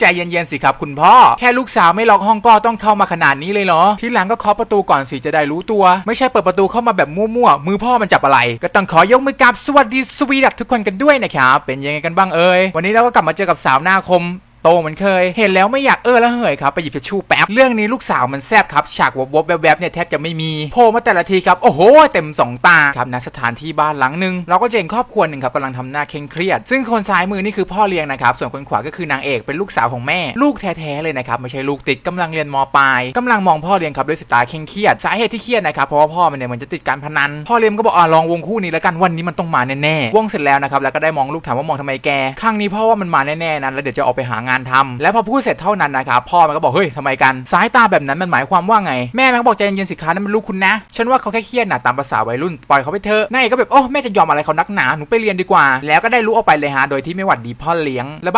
ใจเย็นๆสิครับคุณพ่อ แค่ลูกสาวไม่ล็อกห้องก็ต้องเข้ามาขนาดนี้เลยเหรอ ทีหลังก็เคาะประตูก่อนสิจะได้รู้ตัว ไม่ใช่เปิดประตูเข้ามาแบบมั่วๆ มือพ่อมันจับอะไร ก็ต้องขอยกมือกราบสวัสดีสวีดัตทุกคนกันด้วยนะครับ เป็นยังไงกันบ้างเอ่ย วันนี้เราก็กลับมาเจอกับสาวหน้าคม โตเหมือนเคย เห็นแล้วไม่อยากเออแล้วเหยครับไปหยิบทิชชู่แป๊บเรื่องนี้ลูกสาวมันแซบครับฉากวบวบแวบๆเนี่ยแทบจะไม่มีโผล่มาแต่ละทีครับโอ้โหเต็มสองตาครับณสถานที่บ้านหลังหนึ่งเราก็จะเห็นครอบครัวหนึ่งครับกำลังทำหน้าเคร่งเครียด ซึ่งคนซ้ายมือนี่คือพ่อเลี้ยงนะครับส่วนคนขวาก็คือนางเอกเป็นลูกสาวของแม่ ลูกแท้ๆเลยนะครับไม่ใช่ลูกติดกำลังเรียนมปลายกำลังมองพ่อเลี้ยงครับด้วยสายตาเคร่งเครียดสาเหตุที่เครียดนะครับเพราะว่าพ่อมันเนี่ยมันจะติดการพนันพ่อเลี้ยงก็บอกอ่าลองวงคู่นี้แล้วกันวันนี้มันต้องมาแน่ๆวงเสร็จแล้วนะครับแล้วก็ได้มองลูกถามว่ามองทำไมแกครั้งนี้พ่อว่ามันมาแน่ๆนั้นแล้วเดี๋ยวจะออกไปหางานทำแล้วพอพูดเสร็จเท่านั้นนะครับพ่อมันก็บอกเฮ้ยทำไมกันสายตาแบบนั้นมันหมายความว่าไงแม่มันบอกใจเย็นๆสิคะนั่นมันลูกคุณนะฉันว่าเขาแค่เครียดนะตามภาษาวัยรุ่นปล่อยเขาไปเถอะนายกก็แบบโอ้แม่จะยอมอะไรเขานักหนาหนูไปเรียนดีกว่า แล้วก็ได้รู้ออกไปเลยฮะโดยที่ไม่หวัดดีพ่อเลี้ยงแล้ว